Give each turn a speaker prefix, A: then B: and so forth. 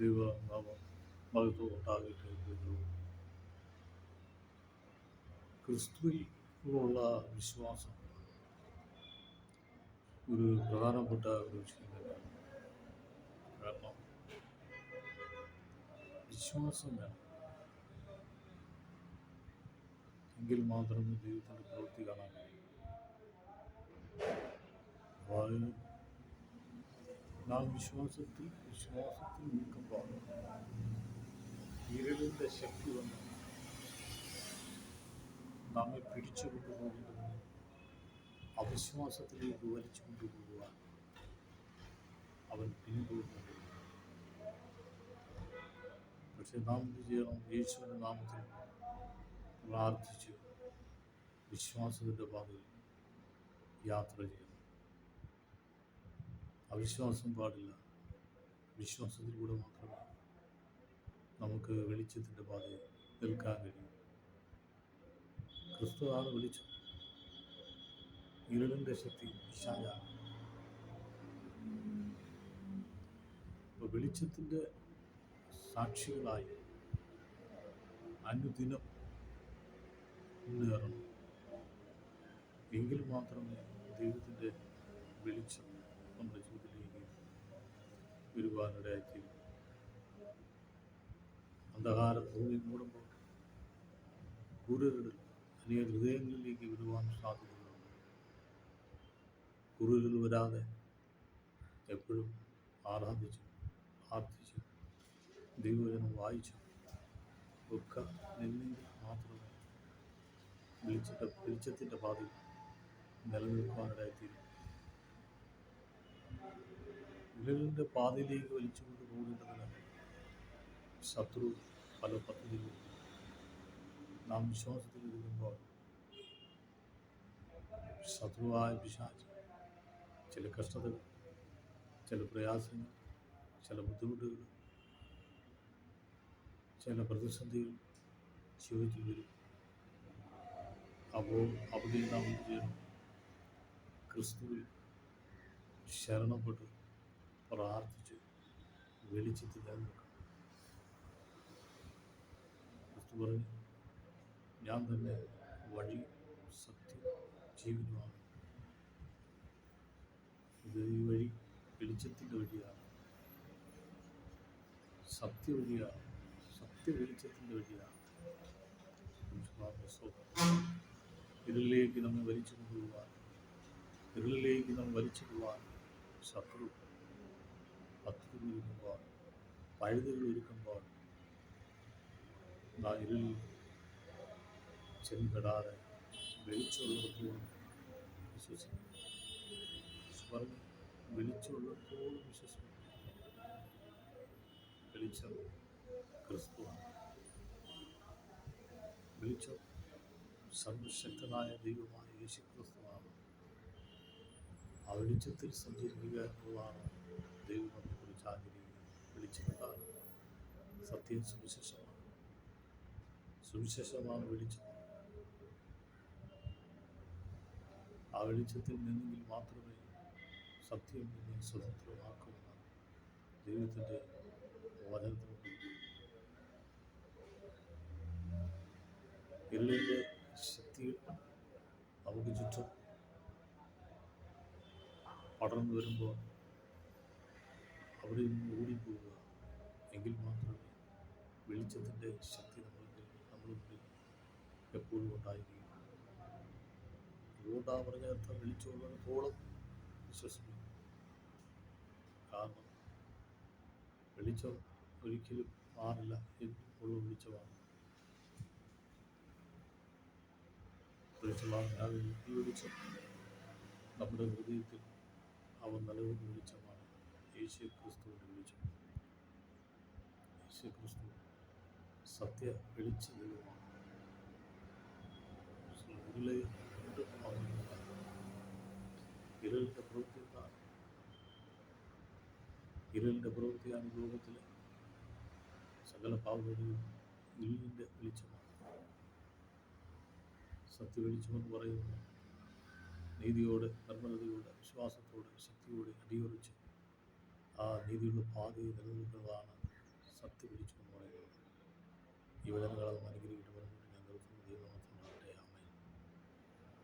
A: ദൈവ നാമം മഹത്വം ഉണ്ടാകട്ടെ ഉള്ള വിശ്വാസം ഒരു പ്രധാനപ്പെട്ട ഒരു വിഷയം തന്നെയാണ്. കാരണം വിശ്വാസം വേണം. എങ്കിൽ മാത്രമേ ദൈവത്തിന്റെ പ്രവൃത്തി കാണാൻ കഴിയൂ. അതായത് നാം വിശ്വാസത്തിൽ വിശ്വാസത്തിൽ നിൽക്കുമ്പോൾ ഇരുളിന്റെ ശക്തി വന്ന് നമ്മെ പിടിച്ചു കൊണ്ടുപോകുന്നത് അവിശ്വാസത്തിലേക്ക് വലിച്ചു കൊണ്ടുപോകുവാൻ അവൻ പിൻപോകുന്നത് പക്ഷെ നാം എന്ത് ചെയ്യണം യേശുവിന്റെ നാമത്തിൽ പ്രാർത്ഥിച്ച് വിശ്വാസത്തിന്റെ പാതയിൽ യാത്ര ചെയ്യണം അവിശ്വാസം പാടില്ല. വിശ്വാസത്തിലൂടെ മാത്രമേ നമുക്ക് വെളിച്ചത്തിന്റെ പാതയിൽ നിൽക്കാൻ കഴിയും. ക്രിസ്തു ആണ് വിളിച്ചു ഇരുളിന്റെ ശക്തി വിശാലാണ് വെളിച്ചത്തിന്റെ സാക്ഷികളായി അനുദിനം മുന്നേറണം. എങ്കിൽ മാത്രമേ ദൈവത്തിന്റെ വെളിച്ചം വരുവാനിടയാക്കി അന്ധകാര ഭൂമി മൂടുമ്പോൾ കുരുരുകൾ അനേക ഹൃദയങ്ങളിലേക്ക് വരുവാൻ സാധ്യതകളുണ്ട് കുരുരുകൾ വരാതെ എപ്പോഴും ആരാധിച്ചു പ്രാർത്ഥിച്ചു ദൈവജനം വായിച്ചു ഒക്കെ നിന്നെങ്കിൽ മാത്രമേ വെളിച്ചത്തെ വെളിച്ചത്തിൻ്റെ പാതയിൽ നിലനിൽക്കുവാനിടയായിത്തീരും വിരലിന്റെ പാതയിലേക്ക് വലിച്ചുകൊണ്ട് പോകേണ്ടതിന് ശത്രു പല പദ്ധതികളും നാം വിശ്വാസത്തിൽ ഇരിക്കുമ്പോൾ ശത്രുവായ പിശാച്ച് ചില കഷ്ടതകൾ ചില പ്രയാസങ്ങൾ ചില ബുദ്ധിമുട്ടുകൾ ചില പ്രതിസന്ധികൾ ജീവിതത്തിൽ വരും. അപ്പോൾ അവിടെ നാം എന്ത് ചെയ്യണം? ക്രിസ്തുവിൽ ശരണപ്പെട്ട് പ്രാർത്ഥിച്ച്. വെളിച്ചത്തിൽ ക്രിസ്തു പറഞ്ഞു ഞാൻ തന്നെ വഴി സത്യം ജീവനുമാണ്. ഇത് ഈ വഴി വെളിച്ചത്തിന്റെ വഴിയാണ്. സത്യ വഴിയാണ്. സത്യ വെളിച്ചത്തിന്റെ വഴിയാണ് ഇരുളിലേക്ക് നമ്മൾ വലിച്ചു കൊണ്ടുപോകാൻ ഇരുളിലേക്ക് നമ്മൾ വലിച്ചു പോകാൻ ശത്രു പദ്ധതികൾ ഒരുക്കുമ്പോൾ പഴുതുകൾ ഒരുക്കുമ്പോൾ ഇരുളിൽ ചെന്നിടാതെ വെളിച്ചുള്ളിടത്തോളം വിശ്വസിക്കും പറഞ്ഞു വെളിച്ചുള്ളിടത്തോളം വിശ്വസിക്കും വെളിച്ചം ക്രിസ്തുവാണ്. വെളിച്ചം സർവശക്തനായ ദൈവമായ യേശു ക്രിസ്തുവാണ് ആ വെളിച്ചത്തിൽ സഞ്ചരിക്കുക എന്നുള്ളതാണ് ദൈവം നമ്മെക്കുറിച്ച് ആഗ്രഹിക്കുന്നു വെളിച്ചമെന്താണ് സത്യം സുവിശേഷമാണ്. സുവിശേഷമാണ് വെളിച്ചം. ആ വെളിച്ചത്തിൽ നിന്നെങ്കിൽ മാത്രമേ സത്യം നിന്നെ സ്വതന്ത്രമാക്കുമെന്ന് ദൈവത്തിന്റെ വചനത്തിനുണ്ട് ഇരുളിന്റെ ശക്തികൾ നമുക്ക് ചുറ്റും പടർന്നു വരുമ്പോൾ അവിടെ നിന്ന് ഓടിപ്പോവുക. എങ്കിൽ മാത്രമേ വെളിച്ചത്തിന്റെ ശക്തി നമ്മളിൽ നമ്മളിൽ എപ്പോഴും ഉണ്ടായിരിക്കും. അതുകൊണ്ടാണ് പറഞ്ഞ അർത്ഥം വെളിച്ചമുള്ളിടത്തോളം വിശ്വസിക്കുന്നു കാരണം വെളിച്ചം ഒരിക്കലും മാറില്ല എന്നുള്ള വെളിച്ചമാണ്. വെളിച്ചമാണ്. ഈ വെളിച്ചം നമ്മുടെ ഹൃദയത്തിൽ അവൻ നിലവിൽ വെളിച്ചമാണ്. യേശു നിർമ്മിച്ചു യേശുക്രിസ്തു സത്യ വെളിച്ച ദൈവമാണ് ഇരുളെ ഇരുളിന്റെ പ്രവൃത്തി എന്താണ് ഇരുളിന്റെ പ്രവൃത്തിയാണ് ലോകത്തിലെ സകല പാവങ്ങളും ഇരുളിന്റെ വെളിച്ചമാണ്. സത്യ വെളിച്ചമെന്ന് പറയുന്നത് നീതിയോടെ നിർമ്മലതയോടെ വിശ്വാസത്തോടെ ശക്തിയോടെ അടിയുറച്ച് ആ നീതിയുടെ പാതയിൽ നിലനിൽക്കുന്നതാണ് സത്യം വിളിച്ചു എന്ന് പറയുന്നത് യുവജനങ്ങളെ അനുഗ്രഹിക്കണമെന്ന്